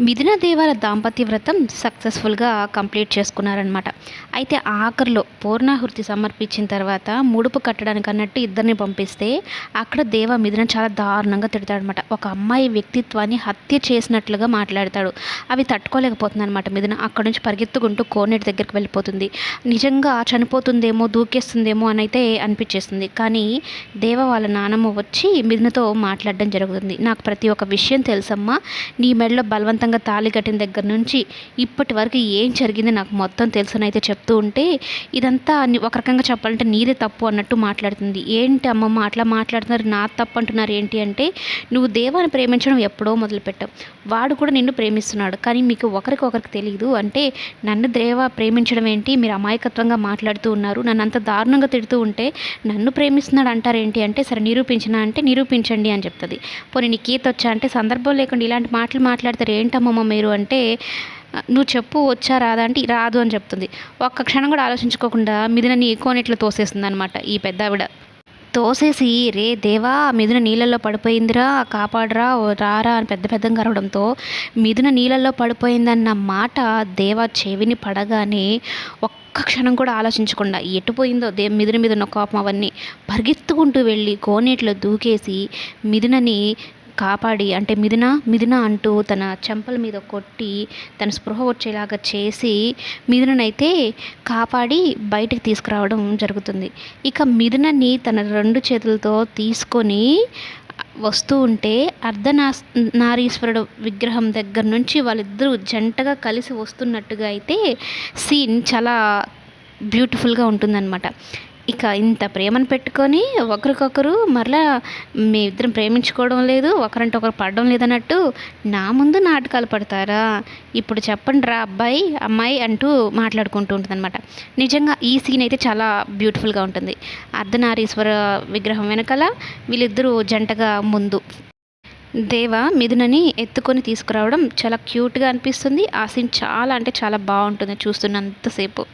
మిథున దేవాల దాంపత్య వ్రతం సక్సెస్ఫుల్గా కంప్లీట్ చేసుకున్నారనమాట అయితే ఆఖరిలో పూర్ణాహుతి సమర్పించిన తర్వాత ముడుపు కట్టడానికి అన్నట్టు ఇద్దరిని పంపిస్తే అక్కడ దేవ మిథున చాలా దారుణంగా తిడతాడనమాట ఒక అమ్మాయి వ్యక్తిత్వాన్ని హత్య చేసినట్లుగా మాట్లాడతాడు. అవి తట్టుకోలేకపోతుంది అనమాట మిథున. అక్కడ నుంచి పరిగెత్తుకుంటూ కోనేటి దగ్గరికి వెళ్ళిపోతుంది. నిజంగా చనిపోతుందేమో దూకేస్తుందేమో అని అయితే అనిపించేస్తుంది. కానీ దేవ వాళ్ళ నానమ్మ వచ్చి మిథునతో మాట్లాడడం జరుగుతుంది. నాకు ప్రతి ఒక్క విషయం తెలుసమ్మా. నీ మెడలో బలవంత బలవంతంగా తాళి కట్టిన దగ్గర నుంచి ఇప్పటి వరకు ఏం జరిగింది నాకు మొత్తం తెలుసునైతే అయితే చెప్తూ ఉంటే ఇదంతా ఒక రకంగా చెప్పాలంటే నీదే తప్పు అన్నట్టు మాట్లాడుతుంది. ఏంటి అమ్మమ్మ అట్లా మాట్లాడుతున్నారు? నా తప్పు అంటున్నారు ఏంటి అంటే నువ్వు దేవాన్ని ప్రేమించడం ఎప్పుడో మొదలుపెట్టావు. వాడు కూడా నిన్ను ప్రేమిస్తున్నాడు. కానీ మీకు ఒకరికి ఒకరికి తెలియదు అంటే నన్ను దేవ ప్రేమించడం ఏంటి? మీరు అమాయకత్వంగా మాట్లాడుతూ ఉన్నారు. నన్ను అంత దారుణంగా తిడుతూ ఉంటే నన్ను ప్రేమిస్తున్నాడు అంటారేంటి అంటే సరే నిరూపించిన అంటే నిరూపించండి అని చెప్తుంది. పోనీ నీకు ఈత వచ్చా అంటే సందర్భం లేకుండా ఇలాంటి మాటలు మాట్లాడతారు ఏంటి ఏంటమ్మమ్మ మీరు అంటే నువ్వు చెప్పు వచ్చా రాదా అంటే రాదు అని చెప్తుంది. ఒక్క క్షణం కూడా ఆలోచించుకోకుండా మిదిన నీ కోనేట్లో తోసేస్తుంది అనమాట ఈ పెద్ద ఆవిడ తోసేసి రే దేవా మిథున నీళ్ళల్లో పడిపోయిందిరా కాపాడరా రారా అని పెద్ద పెద్దగా కరవడంతో మిథున నీళ్ళల్లో పడిపోయిందన్న మాట దేవా చెవిని పడగానే ఒక్క క్షణం కూడా ఆలోచించకుండా ఎటుపోయిందో దే మిథున మీద ఉన్న కోపం అవన్నీ పరిగెత్తుకుంటూ వెళ్ళి కోనేట్లో దూకేసి మిథునని కాపాడి అంటే మిథున మిథున అంటూ తన చెంపల మీద కొట్టి తన స్పృహ వచ్చేలాగా చేసి మిథుననైతే కాపాడి బయటికి తీసుకురావడం జరుగుతుంది. ఇక మిథునని తన రెండు చేతులతో తీసుకొని వస్తూ ఉంటే అర్ధనా నారీశ్వరుడు విగ్రహం దగ్గర నుంచి వాళ్ళిద్దరూ జంటగా కలిసి వస్తున్నట్టుగా అయితే సీన్ చాలా బ్యూటిఫుల్గా ఉంటుందన్నమాట. ఇక ఇంత ప్రేమను పెట్టుకొని ఒకరికొకరు మరలా మీ ఇద్దరం ప్రేమించుకోవడం లేదు ఒకరంటే ఒకరు పడడం లేదన్నట్టు నా ముందు నాటకాలు పడతారా? ఇప్పుడు చెప్పండి రా అబ్బాయి అమ్మాయి అంటూ మాట్లాడుకుంటూ ఉంటుంది అనమాట నిజంగా ఈ సీన్ అయితే చాలా బ్యూటిఫుల్గా ఉంటుంది. అర్ధనారీశ్వర విగ్రహం వెనకాల వీళ్ళిద్దరూ జంటగా ముందు. దేవ మిథునని ఎత్తుకొని తీసుకురావడం చాలా క్యూట్గా అనిపిస్తుంది. ఆ సీన్ చాలా అంటే చాలా బాగుంటుంది చూస్తున్నంతసేపు.